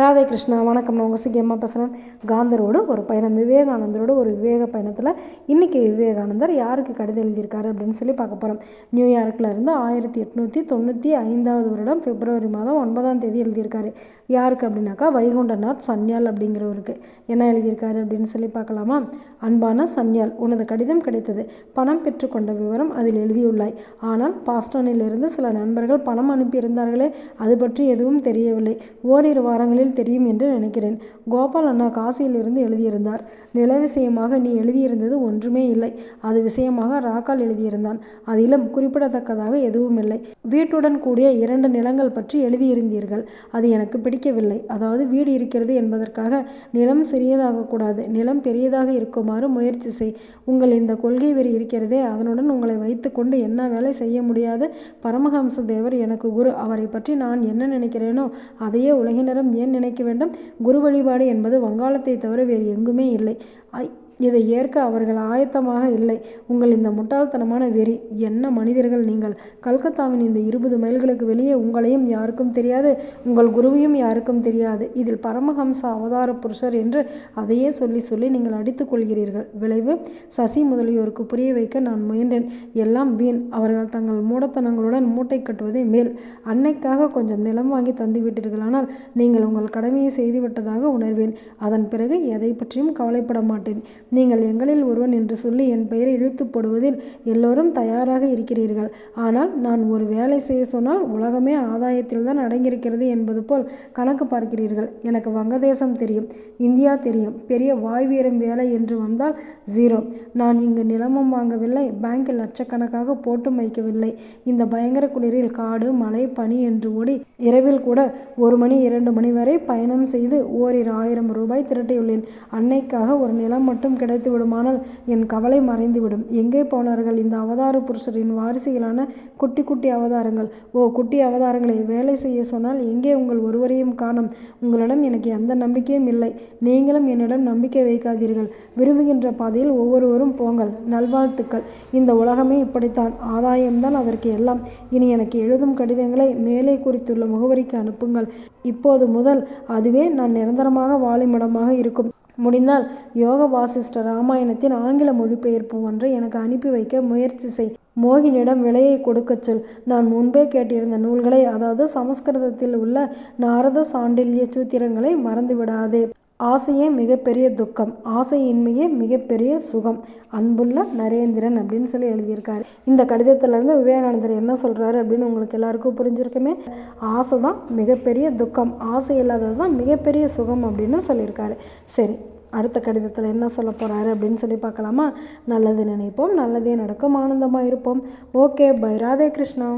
ராதே கிருஷ்ணா வணக்கம். நான் உங்கள் சிக்கியம்மா பேசுகிறேன் காந்தரோடு ஒரு பயணம். விவேகானந்தரோட ஒரு விவேக பயணத்தில் இன்றைக்கி விவேகானந்தர் யாருக்கு கடிதம் எழுதியிருக்காரு அப்படின்னு சொல்லி பார்க்க போகிறோம் நியூயார்க்கில் இருந்து ஆயிரத்தி எட்நூற்றி தொண்ணூற்றி ஐந்தாவது வருடம் பிப்ரவரி மாதம் ஒன்பதாம் தேதி எழுதியிருக்காரு. யாருக்கு அப்படின்னாக்கா வைகுண்டநாத் சன்யால் அப்படிங்கிறவருக்கு. என்ன எழுதியிருக்காரு அப்படின்னு சொல்லி பார்க்கலாமா? அன்பான சன்யால் உனது கடிதம் கிடைத்தது. பணம் பெற்றுக்கொண்ட விவரம் அதில் எழுதியுள்ளாய். ஆனால் பாஸ்டோனிலிருந்து சில நண்பர்கள் பணம் அனுப்பியிருந்தார்களே அது பற்றி எதுவும் தெரியவில்லை. ஓரிரு வாரங்களில் தெரியும் என்று நினைக்கிறேன். கோபால் அண்ணா காசியிலிருந்து எழுதியிருந்தார். நில விஷயமாக நீ எழுதியிருந்தது ஒன்றுமே இல்லை. அது விஷயமாக ராக்கால் எழுதியிருந்தான். அதிலும் குறிப்பிடத்தக்கதாக எதுவும் இல்லை வீட்டுடன் கூடிய இரண்டு நிலங்கள் பற்றி எழுதியிருந்தீர்கள். அது எனக்கு பிடிக்கவில்லை. அதாவது வீடு இருக்கிறது என்பதற்காக நிலம் சிறியதாகக்கூடாது நிலம் பெரியதாக இருக்குமாறு முயற்சி செய். உங்கள் இந்த கொள்கை வெறி இருக்கிறதே. அதனுடன் உங்களை வைத்துக்கொண்டு என்ன வேலை செய்ய முடியாது? பரமஹம்ச தேவர் எனக்கு குரு. அவரை பற்றி நான் என்ன நினைக்கிறேனோ அதையே உலகினரும் ஏன் நினைக்க வேண்டும். குரு வழிபாடு என்பது வங்காளத்தை தவிர வேறு எங்குமே இல்லை. இதை ஏற்க அவர்கள் ஆயத்தமாக இல்லை. உங்கள் இந்த முட்டாள்தனமான வெறி என்ன மனிதர்கள் நீங்கள்? கல்கத்தாவின் இந்த இருபது மைல்களுக்கு வெளியே உங்களையும் யாருக்கும் தெரியாது உங்கள் குருவையும் யாருக்கும் தெரியாது. இதில் பரமஹம்ச அவதார புருஷர் என்று அதையே சொல்லி சொல்லி நீங்கள் அடித்துக் கொள்கிறீர்கள். விளைவு? சசி முதலியோருக்கு புரிய வைக்க நான் முயன்றேன். எல்லாம் வீண். அவர்கள் தங்கள் மூடத்தனங்களுடன் மூட்டை கட்டுவதே மேல். அன்னைக்காக கொஞ்சம் நிலம் வாங்கி தந்து விட்டீர்களானால் நீங்கள் உங்கள் கடமையை செய்துவிட்டதாக உணர்வேன். அதன் பிறகு எதை பற்றியும் கவலைப்பட மாட்டேன். நீங்கள் எங்களில் ஒருவன் என்று சொல்லி என் பெயரை இழுத்து போடுவதில் எல்லோரும் தயாராக இருக்கிறீர்கள். ஆனால் நான் ஒரு வேலை செய்ய சொன்னால் உலகமே ஆதாயத்தில் தான் அடங்கியிருக்கிறது என்பது போல் கணக்கு பார்க்கிறீர்கள். எனக்கு வங்கதேசம் தெரியும் இந்தியா தெரியும் பெரிய வாய் வீரம் வேலை என்று வந்தால் ஜீரோ நான் இங்கு நிலமும் வாங்கவில்லை பேங்கில் லட்சக்கணக்காக போட்டும் வைக்கவில்லை. இந்த பயங்கர குளிரில் காடு மலை பனி என்று ஓடி இரவில் கூட ஒரு மணி இரண்டு மணி வரை பயணம் செய்து ஓரிரு ஆயிரம் ரூபாய் திரட்டியுள்ளேன். அன்னைக்காக ஒரு நிலம் மட்டும் கிடைத்து விடுமானால் என் கவலை மறைந்துவிடும். எங்கே போனார்கள் இந்த அவதார புருஷரின் வாரிசுகளான குட்டி குட்டி அவதாரங்கள்? ஓ குட்டி அவதாரங்களை வேலை செய்ய சொன்னால் எங்கே உங்கள் ஒருவரையும் காணும்? உங்களிடம் எனக்கு எந்த நம்பிக்கையும் இல்லை. நீங்களும் என்னிடம் நம்பிக்கை வைக்காதீர்கள். விரும்புகின்ற பாதையில் ஒவ்வொருவரும் போங்கள். நல்வாழ்த்துக்கள். இந்த உலகமே இப்படித்தான். ஆதாயம்தான் அதற்கு எல்லாம். இனி எனக்கு எழுதும் கடிதங்களை மேலே குறித்துள்ள முகவரிக்கு அனுப்புங்கள். இப்போது முதல். அதுவே நான் நிரந்தரமாக வாழுமிடமாக இருக்கும். முடிந்தால் யோக வாசிஷ்ட ராமாயணத்தின் ஆங்கில மொழிபெயர்ப்பு ஒன்றை எனக்கு அனுப்பி வைக்க முயற்சி செய். மோகினிடம் விலையை கொடுக்கச் சொல். நான் முன்பே கேட்டிருந்த நூல்களை அதாவது சமஸ்கிருதத்தில் உள்ள நாரத சாண்டில்ய சூத்திரங்களை மறந்துவிடாதே. ஆசையே மிகப்பெரிய துக்கம் ஆசையின்மையே மிகப்பெரிய சுகம். அன்புள்ள நரேந்திரன் அப்படின்னு சொல்லி எழுதியிருக்காரு. இந்த கடிதத்திலேருந்து விவேகானந்தர் என்ன சொல்கிறாரு அப்படின்னு உங்களுக்கு எல்லாருக்கும் புரிஞ்சிருக்குமே? ஆசை தான் மிகப்பெரிய துக்கம் ஆசை இல்லாதது தான் மிகப்பெரிய சுகம் அப்படின்னு சொல்லியிருக்காரு. சரி அடுத்த கடிதத்தில் என்ன சொல்ல போகிறாரு அப்படின்னு சொல்லி பார்க்கலாமா? நல்லது நினைப்போம் நல்லதே நடக்கும் ஆனந்தமாக இருப்போம் ஓகே பை ராதே கிருஷ்ணா.